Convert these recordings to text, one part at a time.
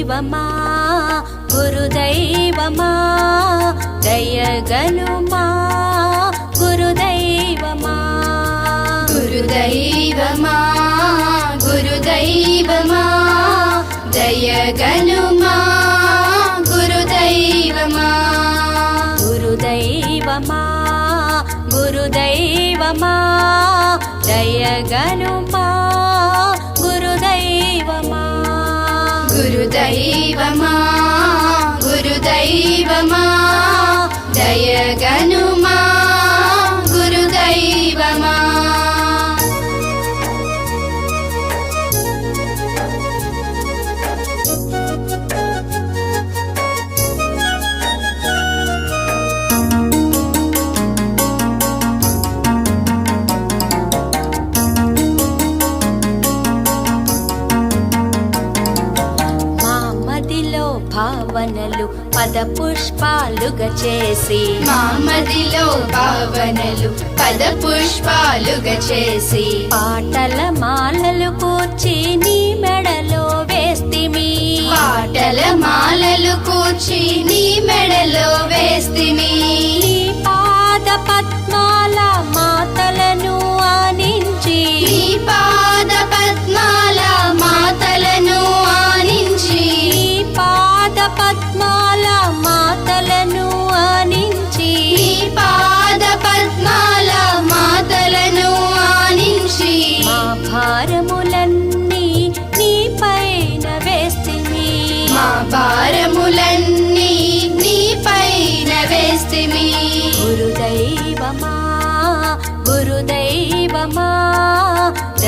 గురుదైవమా గురుదైవమా దయగనుమా గురుదైవమా. గురుదైవమా గురుదైవమా దయగనుమా గురుదైవమా. గురుదైవమా గురుదైవమా దయగనుమా దైవమా గురుదైవమా దయగనుమా భావనలు పద పుష్పాలుగా చేసి. మా మదిలో భావనలు పద పుష్పాలుగా చేసి. పాటల మాలలు కూర్చి నీ మెడలో వేస్తిమి పాటల మాలలు కూర్చి నీ మెడలో వేస్తిమి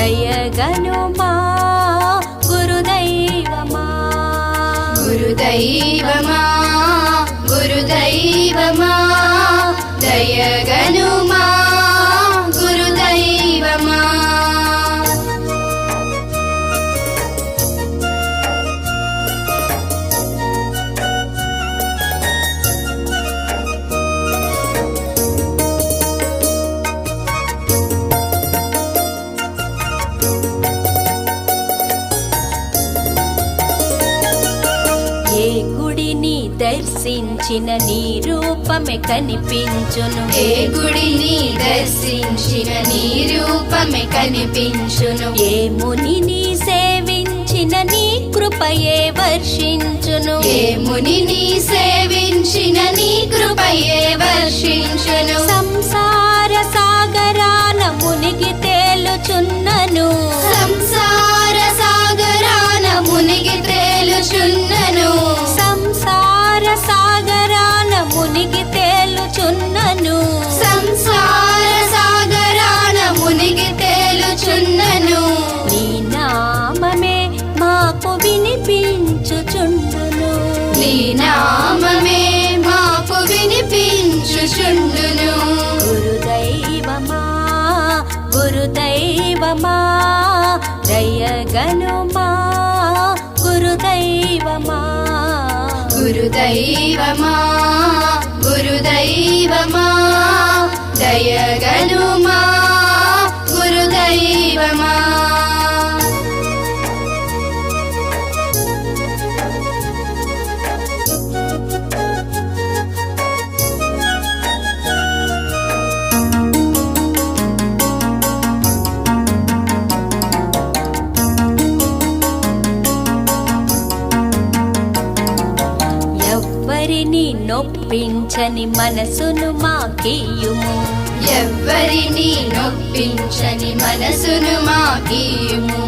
దయగనుమా గురుదైవమా గురుదైవమా. గురుదైవమా. దర్శించిన నీ రూపమే కనిపించును. ఏ గుడిని దర్శించిన నీ రూపమే కనిపించును. ఏ మునిని సేవించిన నీ కృపయే వర్షించును. ఏ మునిని సేవించిన నీ కృపయే వర్షించును. సంసార సాగరాన మునిగి తేలుచున్నను. సంసార సాగరాన మునిగి తేలుచున్నను వినిపించుచుండును గురుదైవమా గురుదైవమా దయగనుమా గురుదైవమా గురుదైవమా గురుదైవమా దయగనుమా ఎవ్వరిని నొప్పించని మనసును మాకియుము. ఎవ్వరిని నొప్పించని మనసును మాకీయుము.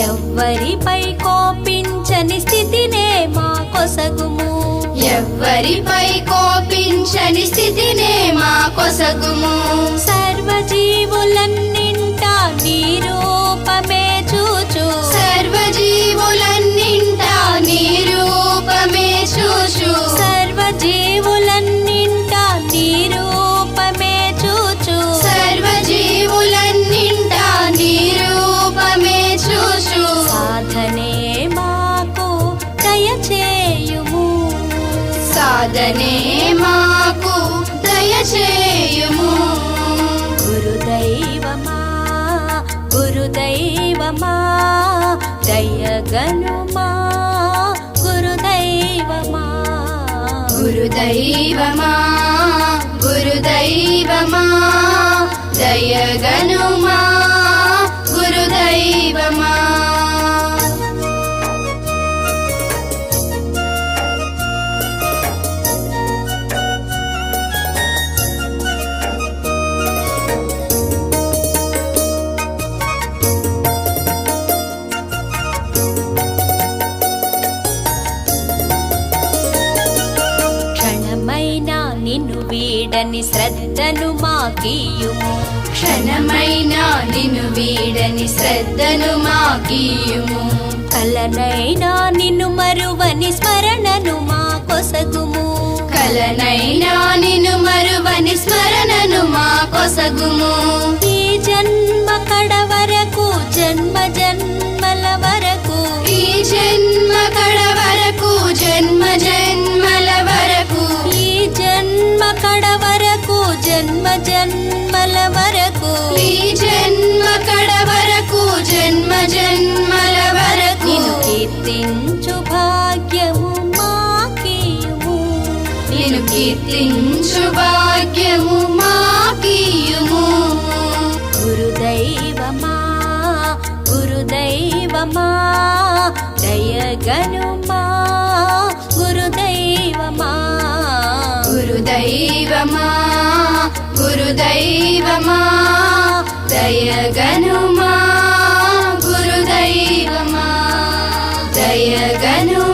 ఎవ్వరిపై కోపించని స్థితినే మా కొసగుము. ఎవ్వరిపై కోపించని స్థితినే మా కొసగుము. సర్వజీవులన్నింట సాధనే మాకు దయచేయుము. గురుదైవమా గురుదైవమా దయగనుమా గురుదైవమా. గురుదైవమా గురుదైవమా దయగనుమా. వీడని శ్రద్ధను మాకీయుము క్షణమైనా నిన్ను వీడని శ్రద్ధను మాకీయుము కలనైనా నిన్ను మరువని స్మరణను మా కొసగుము. కలనైనా నిన్ను మరువని స్మరణను మా కొసగుము. కీర్తించు భాగ్యము మాకీయుము. గురుదైవమా గురుదైవమా దయగనుమా గురుదైవమా. గురుదైవమా గురుదైవమా దయగనుమా గురుదైవమా దయగనుమా.